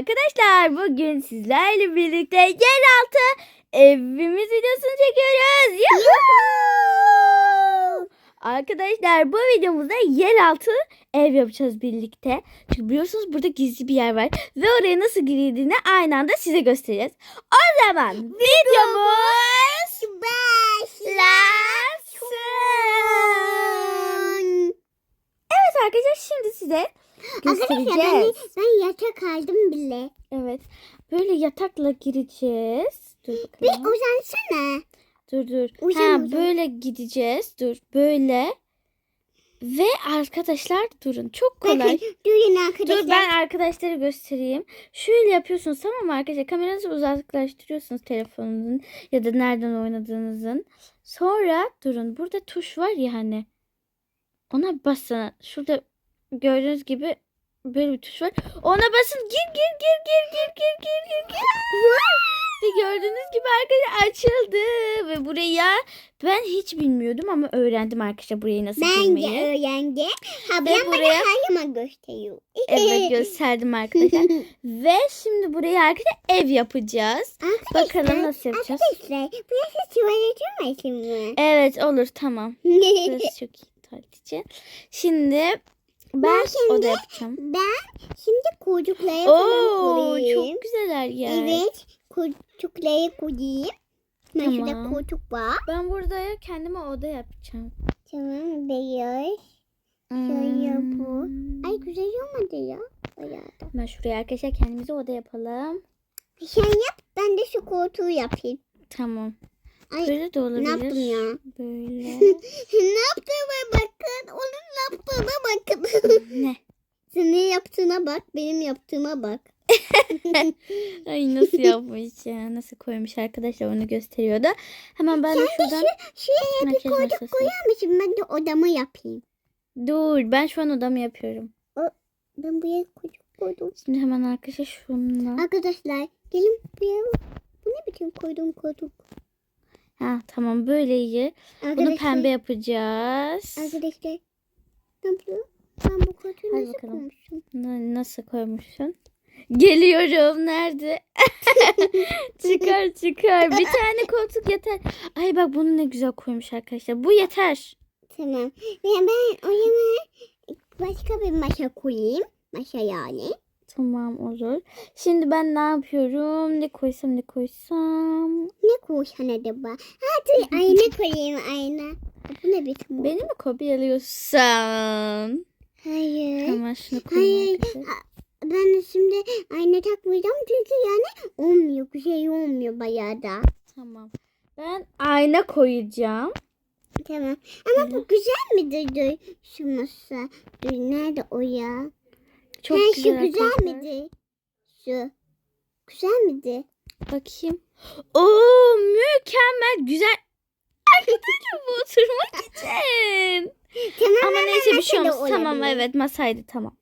Arkadaşlar bugün sizlerle birlikte yeraltı evimiz videosunu çekiyoruz. Yuhuu! Arkadaşlar bu videomuzda yeraltı ev yapacağız birlikte. Çünkü biliyorsunuz burada gizli bir yer var. Ve oraya nasıl girildiğini aynı anda size göstereceğiz. O zaman videomuz başlasın. Evet arkadaşlar şimdi size Arkadaşlar ben, ben yatak aldım bile. Evet. Böyle yatakla gireceğiz. Dur Bir bakalım. uzansana. Dur dur. Uzan, ha uzan. böyle gideceğiz. Dur böyle. Ve arkadaşlar durun. Çok kolay. Bakın duyun arkadaşlar. Dur ben arkadaşlara göstereyim. Şöyle yapıyorsunuz tamam mı arkadaşlar? Kameranızı uzaklaştırıyorsunuz telefonunuzun ya da nereden oynadığınızın. Sonra durun. Burada tuş var ya hani. Ona basın. Şurada gördüğünüz gibi böyle bir tuş var. Ona basın. Gir gir gir gir gir gir gir gir. Ve gördüğünüz gibi arkadaşlar açıldı. Ve buraya ben hiç bilmiyordum ama öğrendim arkadaşlar burayı nasıl Ben de girmeyi. öğrendim. Ha Ve ben bana buraya- hayama gösteriyor. Evet gösterdim arkadaşlar. Ve şimdi buraya arkadaşlar ev yapacağız. Arkadaşlar, Bakalım nasıl yapacağız. Arkadaşlar burası tuvalet olmasın mı? Evet olur tamam. Burası çok iyi tuvalet için. Şimdi ben şimdi- oda yapacağım. ben şimdi kuyrukları falan Oo çok güzel her yer. Evet kuyrukları koyayım. Mesela Tamam. kuyruk var. Ben burada kendime oda yapacağım. Tamam beyaz. Şöyle bu. Hmm. Ay güzel olmadı ya. Bayağı da. Ben şuraya arkadaşlar kendimize oda yapalım. Sen yap ben de şu koltuğu yapayım. Tamam. Ay Böyle de olabilir. ne yaptım ya? Böyle. ne yaptığıma bakın. Onun yaptığına bakın. ne? Senin yaptığına bak. Benim yaptığıma bak. Ay nasıl yapmış ya. Nasıl koymuş arkadaşlar onu gösteriyordu. Hemen ben de şuradan Şuraya bir koyduk koyar mısın? Ben de odamı yapayım. Dur ben şu an odamı yapıyorum. Ben buraya koyduk koydum. Şimdi hemen arkadaşlar şunla. Arkadaşlar gelin buraya. Bu ne biçim koydum koyduk. Ha tamam böyle iyi. Bunu Arkadaşlar, pembe yapacağız. Arkadaşlar. Ne yapıyor? Ben bu Hadi nasıl bakalım. koymuşum? Na- Nasıl koymuşsun? Geliyorum. Nerede? çıkar çıkar. Bir tane koltuk yeter. Ay bak bunu ne güzel koymuş arkadaşlar. Bu yeter. Tamam. Ve ben o zaman başka bir masa koyayım. Masa yani. Tamam olur. Şimdi ben ne yapıyorum? Ne koysam ne koysam? Ne koysan acaba? Ha dur ayna koyayım ayna. Bu ne biçim? Beni mi kopyalıyorsun? Hayır. Tamam şunu koyayım Hayır. Ben şimdi ayna takmayacağım çünkü yani olmuyor. Güzel olmuyor bayağı da. Tamam. Ben ayna koyacağım. Tamam. Ama bu güzel midir dur şu masa? Dur nerede o ya? Çok ha, güzel şu güzel arkadaşlar. midir? Şu. Güzel midir? Bakayım. Oo mükemmel güzel. Arkadaşlar bu oturmak için. Tamam Ama neyse bir şey olmaz. Tamam evet masaydı tamam.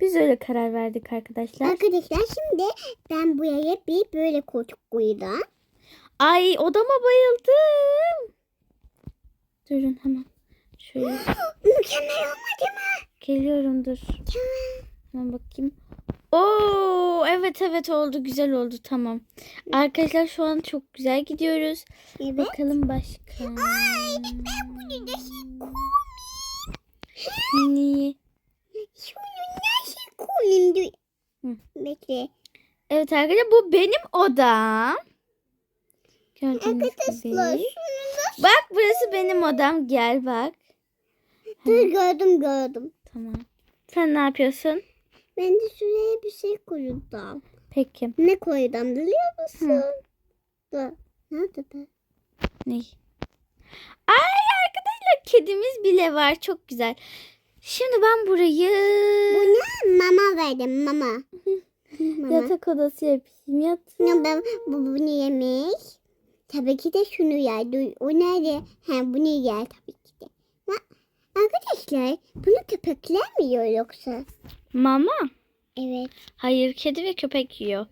Biz öyle karar verdik arkadaşlar. Arkadaşlar şimdi ben buraya bir böyle koltuk koyacağım. Ay odama bayıldım. Durun hemen. Şöyle Mükemmel olmadı mı? geliyorum dur. Hemen bakayım. Oo evet evet oldu güzel oldu tamam. Arkadaşlar şu an çok güzel gidiyoruz. Evet. Bakalım başka. Ay ben bunu nasıl koyayım? Niye? Şunu nasıl koyayım? Bekle. Evet arkadaşlar bu benim odam. Gördüğünüz Arkadaşlar gibi. Bak burası benim odam. Gel bak. Dur gördüm gördüm. Tamam. Sen ne yapıyorsun? Ben de şuraya bir şey koyacağım. Peki. Ne koyacağım biliyor musun? Dur. Nerede be? Ne? Ay arkadaşlar kedimiz bile var. Çok güzel. Şimdi ben burayı Buna mama verdim mama. mama. yatak odası yapayım. Yat. Ya ben bu bunu yemiş. Tabii ki de şunu yer. O nerede? Ha bunu yer tabii ki arkadaşlar bunu köpekler mi yiyor yoksa? Mama. Evet. Hayır kedi ve köpek yiyor.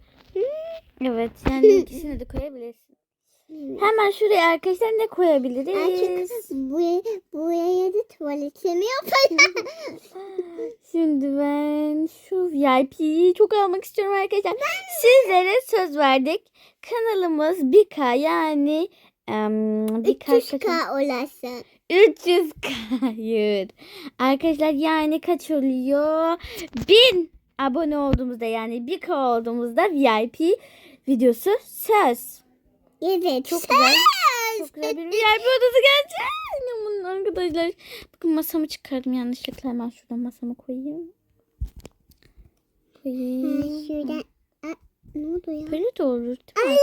Evet yani ikisini de koyabilirsin. Hemen şuraya arkadaşlar ne Artık koyabiliriz? buraya, buraya da tuvaletimi yapacağım. Şimdi ben şu VIP'yi çok almak istiyorum arkadaşlar. Sizlere söz verdik. Kanalımız 1K yani em, 1K 300k olasın. 300K. Hayır. Arkadaşlar yani kaç oluyor? 1000 abone olduğumuzda yani 1K olduğumuzda VIP videosu söz. Evet. Çok güzel. Çok güzel bir VIP odası gelecek. Aman arkadaşlar. Bakın masamı çıkardım yanlışlıkla. Hemen şuradan masamı koyayım. Koyayım. şuradan. Ne oldu ya? Böyle de olur değil mi?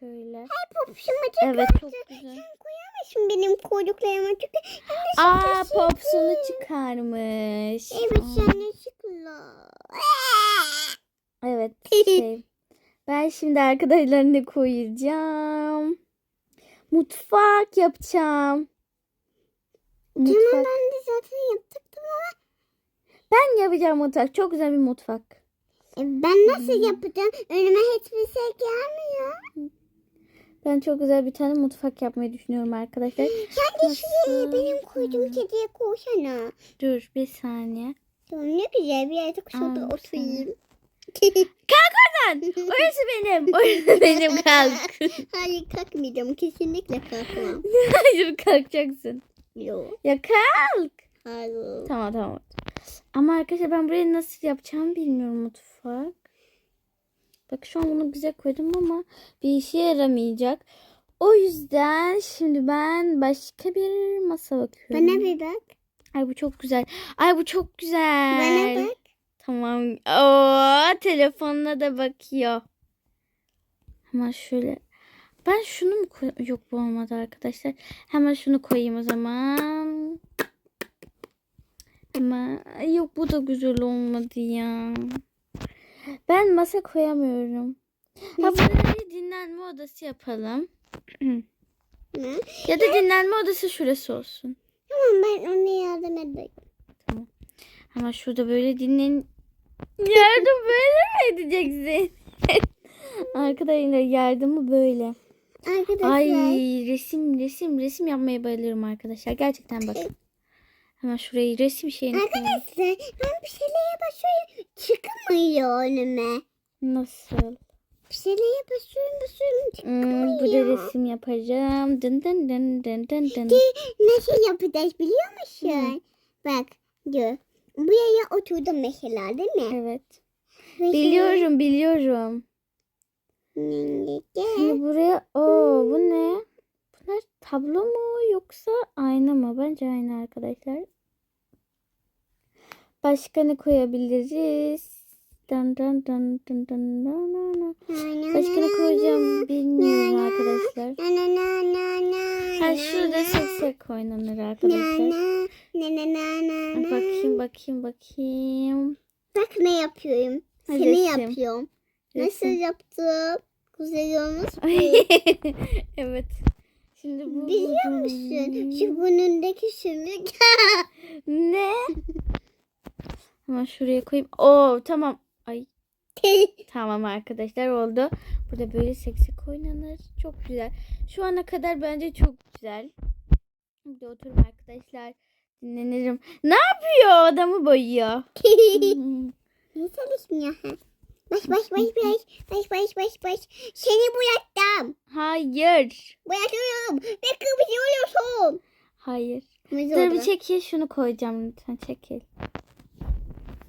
Şöyle. Popşuma çok Evet çok güzel. koyamazsın benim koyduklarıma çünkü Aa popsunu çıkarmış. Evet Aa, yanlışlıkla. Evet şey. Ben şimdi arkadaşlar ne koyacağım? Mutfak yapacağım. Mutfak. ben de zaten yapacaktım ama Ben yapacağım mutfak. Çok güzel bir mutfak. Ben nasıl yapacağım? Önüme hiçbir şey gelmiyor. Ben çok güzel bir tane mutfak yapmayı düşünüyorum arkadaşlar. Sen de şuraya benim koyduğum kediye koysana. Dur bir saniye. Tamam ne güzel bir yerde şurada oturayım. Lan orası benim. Orası benim kalk. Hayır kalkmayacağım kesinlikle kalkmam. Hayır kalkacaksın. Yok. Ya kalk. Hayır. Tamam tamam. Ama arkadaşlar ben burayı nasıl yapacağımı bilmiyorum mutfak. Bak şu an bunu güzel koydum ama bir işe yaramayacak. O yüzden şimdi ben başka bir masa bakıyorum. Bana bir bak. Ay bu çok güzel. Ay bu çok güzel. Bana bak. Tamam. Oo, telefonuna da bakıyor. Hemen şöyle. Ben şunu mu koy... Yok bu olmadı arkadaşlar. Hemen şunu koyayım o zaman. Ama yok bu da güzel olmadı ya. Ben masa koyamıyorum. Ha burayı dinlenme odası yapalım. Ne? Ya da dinlenme odası şurası olsun. Tamam ben ona yardım edeyim. Ama şurada böyle dinlen... Yardım böyle mi edeceksin? Arkadaşlar yardımı böyle. Arkadaşlar. Ay resim resim resim yapmaya bayılırım arkadaşlar. Gerçekten bakın. Hemen şurayı resim şeyini. Arkadaşlar ben bir şeylere basıyorum. Çıkmıyor önüme. Nasıl? Bir şeylere basıyorum basıyorum Hmm, burada çıkmıyor. resim yapacağım. Dın dın dın dın dın dın. Ki nasıl yapacağız biliyor musun? Bak diyor. Buraya oturdum mesela değil mi? Evet. Mesela- Biliyorum biliyorum. Şimdi buraya o bu ne? Bunlar tablo mu yoksa ayna mı? Bence ayna arkadaşlar. Başka ne koyabiliriz? Dın dın dın dın dın dın dın. Başka ne koyacağım bilmiyorum arkadaşlar. Ha şurada seksek oynanır arkadaşlar. Bakayım bakayım bakayım. Bak ne yapıyorum. Seni resim. yapıyorum. Nasıl Resim. yaptım? Güzel olmuş. evet. Şimdi bu Biliyor musun? Şu burnundaki sümük. Ne? Hemen şuraya koyayım. Oo tamam. Ay tamam arkadaşlar oldu. Burada böyle seksi oynanır. Çok güzel. Şu ana kadar bence çok güzel. Burada oturum arkadaşlar. Dinlenirim. Ne yapıyor? Adamı boyuyor. Hmm. ne çalışmıyor? Baş baş baş baş baş baş baş baş. Seni boyattım. Hayır. Boyatıyorum. Ne kırmızı oluyorsun? Hayır. Kırmızı Dur bir oldu. çekil şunu koyacağım lütfen çekil.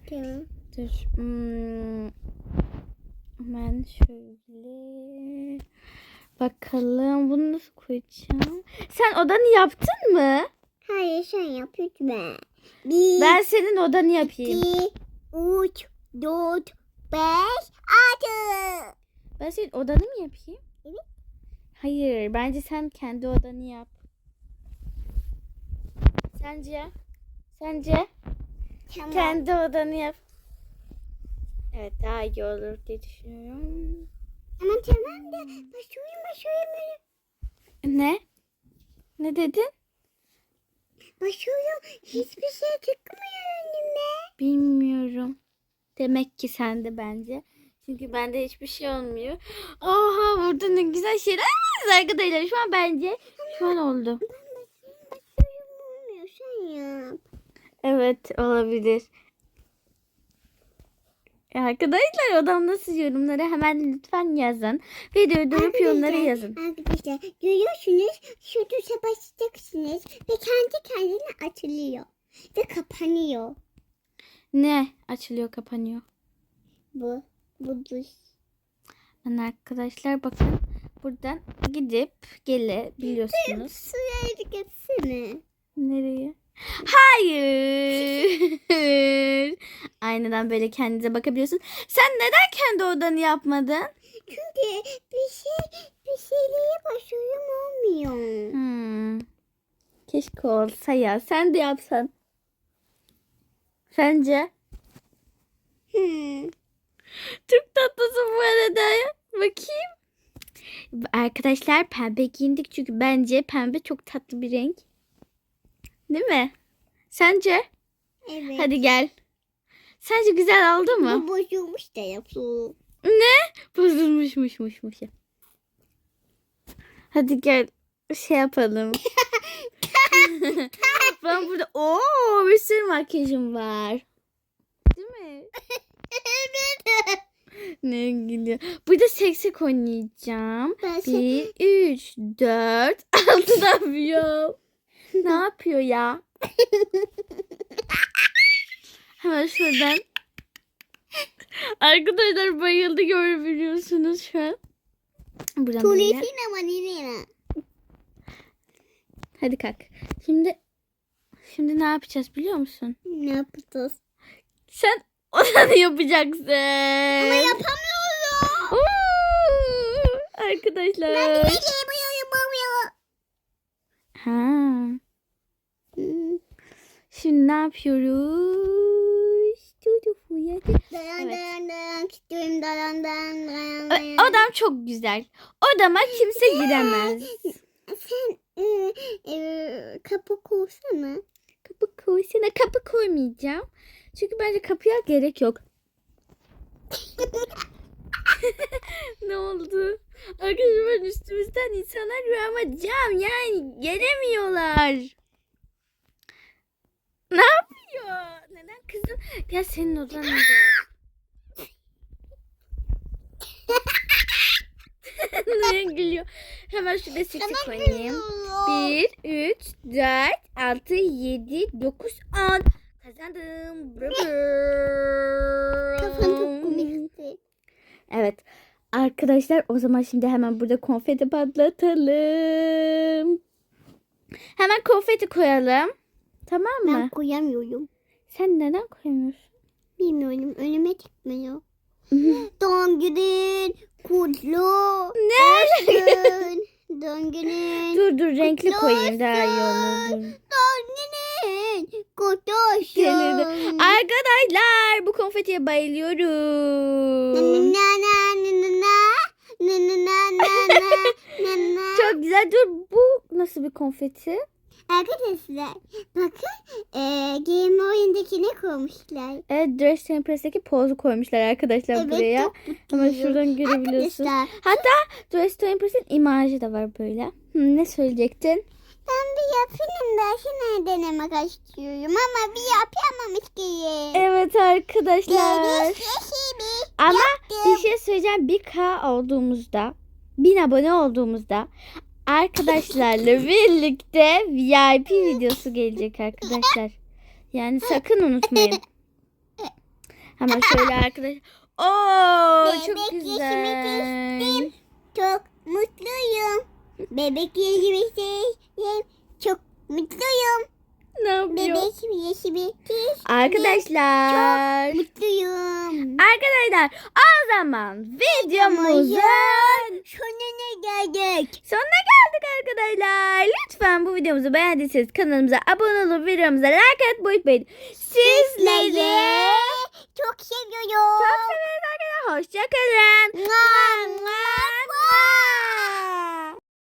Tamam. Dur. Hmm. Hemen şöyle. Bakalım bunu nasıl koyacağım? Sen odanı yaptın mı? Hayır sen yap lütfen. Bir, Ben senin odanı yapayım. iki, üç, dört, beş, altı. Ben senin odanı mı yapayım? Evet. Hayır. Bence sen kendi odanı yap. Sence? Sence? Tamam. Kendi odanı yap. Evet daha iyi olur diye düşünüyorum. Ama tamam da başlıyorum başlıyorum. Ne? Ne dedin? Başlıyorum. Hiçbir şey çıkmıyor önüme. Bilmiyorum. Demek ki sende bence. Çünkü bende hiçbir şey olmuyor. Oha burada ne güzel şeyler Neyse arkadaşlar şu an bence şu an oldu. Evet olabilir. Arkadaşlar odamda siz yorumlara hemen lütfen yazın. Videoyu durup yorumları yazın. Arkadaşlar görüyorsunuz şu tuşa basacaksınız ve kendi kendine açılıyor. Ve kapanıyor. Ne açılıyor kapanıyor. Bu. Bu duş. Yani arkadaşlar bakın buradan gidip gelebiliyorsunuz. Suya gitsene. Nereye? Hayır. Aynadan böyle kendinize bakabiliyorsun. Sen neden kendi odanı yapmadın? Çünkü bir şey bir şeylere başvurum olmuyor. Hmm. Keşke olsa ya. Sen de yapsan. Sence? Hmm. Çok tatlısın bu arada. Bakayım. Arkadaşlar pembe giyindik çünkü bence pembe çok tatlı bir renk. Değil mi? Sence? Evet. Hadi gel. Sence güzel oldu mu? Bu bozulmuş telefon. Bozulmuşmuşmuşmuş. Hadi gel şey yapalım. ben burada o bir sürü makyajım var. Değil mi? ne gülüyor. Burada seksek oynayacağım. Ben. Bir, üç, dört, altı da yapıyor. ne yapıyor ya? Hemen şuradan. Arkadaşlar bayıldı görebiliyorsunuz şu an. Tuvaletine ama nereye? Hadi kalk. Şimdi şimdi ne yapacağız biliyor musun? Ne yapacağız? Sen odanı yapacaksın. Ama yapamıyorum. Oo, Arkadaşlar. Ben şey yapamıyorum. Ha. Hmm. Şimdi ne yapıyoruz? Dayan dayan dayan. Gidiyorum dayan dayan dayan. Odam çok güzel. Odama kimse giremez. Sen e, e, kapı koysana. Kapı koysana. Kapı koymayacağım. Çünkü bence kapıya gerek yok. ne oldu? Arkadaşlar üstümüzden insanlar yürüyor ama cam yani gelemiyorlar. Ne yapıyor? Neden kızım? Gel senin odan da. Neye gülüyor? Hemen şurada sesi koyayım. 1, 3, 4, 6, 7, 9, 10. Kazandım. Bravo. Kafan çok komikti. Evet. Arkadaşlar o zaman şimdi hemen burada konfeti patlatalım. Hemen konfeti koyalım. Tamam mı? Ben koyamıyorum. Sen neden koyamıyorsun? Bilmiyorum. Önüme çıkmıyor. Doğum günün kutlu ne? olsun. Doğum günün. dur dur renkli Kutlu koyayım daha iyi olur. Doğum günün kutlu olsun. Arkadaşlar bu konfetiye bayılıyorum. na na na. Na na na na na na na. Çok güzel. Dur bu nasıl bir konfeti? Arkadaşlar bakın e, Game oyundakine koymuşlar. Evet Dress Tempress'teki pozu koymuşlar arkadaşlar Evet buraya. Ama şuradan görebiliyorsun. Arkadaşlar Hatta Dress Tempress'in imajı da var böyle. Hı, ne söyleyecektin? ben bir yapayım da şimdi denemek istiyorum ama bir yapamamış ki. Evet arkadaşlar. Bir Ama bir yaptım. şey söyleyeceğim. 1K olduğumuzda 1000 abone olduğumuzda arkadaşlarla birlikte VIP videosu gelecek arkadaşlar. Yani sakın unutmayın. Hemen şöyle arkadaş. Oo çok Bebek güzel. yaşamak Çok mutluyum. Bebek yaşamak Çok mutluyum. Ne yapıyor? Bebek yaşamak Arkadaşlar. mutluyum. Arkadaşlar o zaman videomuzun sonuna geldik. sonuna geldik arkadaşlar. Lütfen bu videomuzu beğendiyseniz kanalımıza abone olup videomuza like atmayı unutmayın. Sizleri çok seviyorum. çok seviyoruz arkadaşlar. Hoşçakalın.